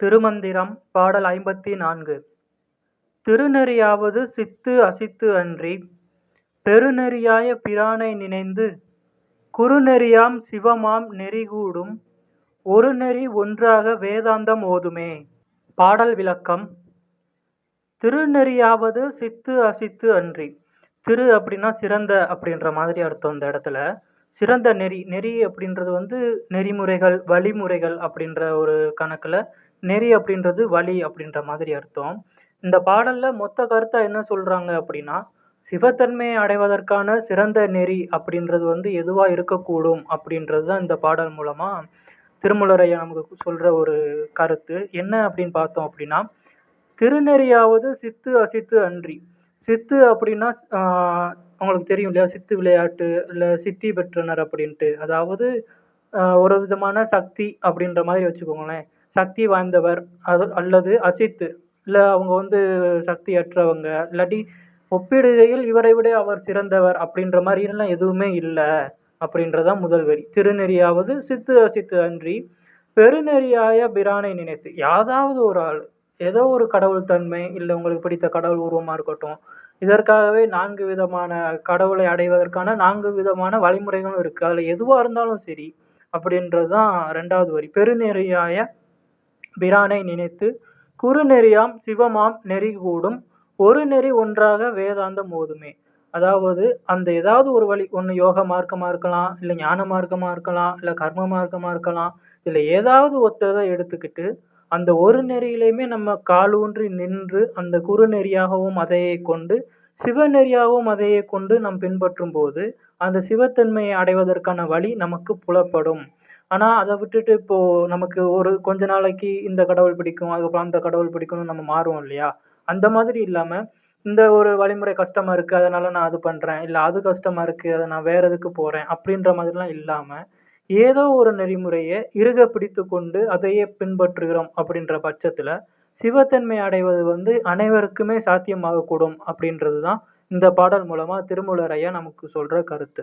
திருமந்திரம் பாடல் ஐம்பத்தி நான்கு திருநெறியாவது சித்து அசித்து அன்றி பெருநெறியாய பிரானை நினைந்து குறுநெறியாம் சிவமாம் நெறிகூடும் ஒரு நெறி ஒன்றாக வேதாந்தம் ஓதுமே. பாடல் விளக்கம். திருநெறியாவது சித்து அசித்து அன்றி திரு அப்படின்னா சிறந்த அப்படின்ற மாதிரி அர்த்தம் இந்த இடத்துல. சிறந்த நெறி நெறி அப்படின்றது வந்து நெறிமுறைகள் வழிமுறைகள் அப்படின்ற ஒரு கணக்கில் நெறி அப்படின்றது வழி அப்படின்ற மாதிரி அர்த்தம். இந்த பாடல்ல மொத்த கருத்தா என்ன சொல்றாங்க அப்படின்னா சிவத்தன்மையை அடைவதற்கான சிறந்த நெறி அப்படின்றது வந்து எதுவா இருக்கக்கூடும் அப்படின்றது தான் இந்த பாடல் மூலமா திருமலரையா நமக்கு சொல்ற ஒரு கருத்து. என்ன அப்படின்னு பார்த்தோம் அப்படின்னா திருநெறியாவது சித்து அசித்து அன்றி. சித்து அப்படின்னா உங்களுக்கு தெரியும் இல்லையா? சித்து விளையாட்டு இல்லை சித்தி பெற்றனர் அப்படின்ட்டு. அதாவது ஒரு விதமான சக்தி அப்படின்ற மாதிரி வச்சுக்கோங்களேன். சக்தி வாய்ந்தவர் அது அல்லது அசித்து இல்லை அவங்க வந்து சக்தியற்றவங்க இல்லாட்டி ஒப்பிடுகையில் இவரை விட அவர் சிறந்தவர் அப்படின்ற மாதிரிலாம் எதுவுமே இல்லை அப்படின்றதான் முதல் வரி. திருநெறியாவது சித்து அசித்து அன்றி பெருநெறியாய பிரானை நினைத்து. யாதாவது ஒரு ஆள் ஏதோ ஒரு கடவுள் தன்மை இல்லை உங்களுக்கு பிடித்த கடவுள் உருவமாக இருக்கட்டும் இதற்காகவே நான்கு விதமான கடவுளை அடைவதற்கான நான்கு விதமான வழிமுறைகளும் இருக்குது அதில் எதுவாக இருந்தாலும் சரி அப்படின்றது தான் ரெண்டாவது வரி. பெருநெறியாய பிரானை நினைத்து குறுநெறியாம் சிவமாம் நெறி கூடும் ஒரு நெறி ஒன்றாக வேதாந்தம் ஓதுமே. அதாவது அந்த ஏதாவது ஒரு வழி ஒன்று யோக மார்க்கமாக இருக்கலாம் இல்லை ஞான மார்க்கமாக இருக்கலாம் இல்லை கர்ம மார்க்கமாக இருக்கலாம் இல்லை ஏதாவது ஒத்ததை எடுத்துக்கிட்டு அந்த ஒரு நெறியிலையுமே நம்ம காலூன்றி நின்று அந்த குறுநெறியாகவும் அதையே கொண்டு சிவநெறியாகவும் அதையே கொண்டு நாம் பின்பற்றும் போது அந்த சிவத்தன்மையை அடைவதற்கான வழி நமக்கு புலப்படும். ஆனால் அதை விட்டுட்டு இப்போ நமக்கு ஒரு கொஞ்ச நாளைக்கு இந்த கடவுள் பிடிக்கும் அதுக்கப்புறம் அந்த கடவுள் பிடிக்கும்னு நம்ம மாறுவோம் இல்லையா? அந்த மாதிரி இல்லாமல் இந்த ஒரு வழிமுறை கஷ்டமாக இருக்குது அதனால நான் அது பண்ணுறேன் இல்லை அது கஷ்டமாக இருக்குது அதை நான் வேறு எதுக்கு போகிறேன் அப்படின்ற மாதிரிலாம் இல்லாமல் ஏதோ ஒரு நெறிமுறையை இறுக பிடித்து கொண்டு அதையே பின்பற்றுகிறோம் அப்படின்ற பட்சத்தில் சிவத்தன்மை அடைவது வந்து அனைவருக்குமே சாத்தியமாகக்கூடும் அப்படின்றது தான் இந்த பாடல் மூலமாக திருமூலர் ஐயா நமக்கு சொல்கிற கருத்து.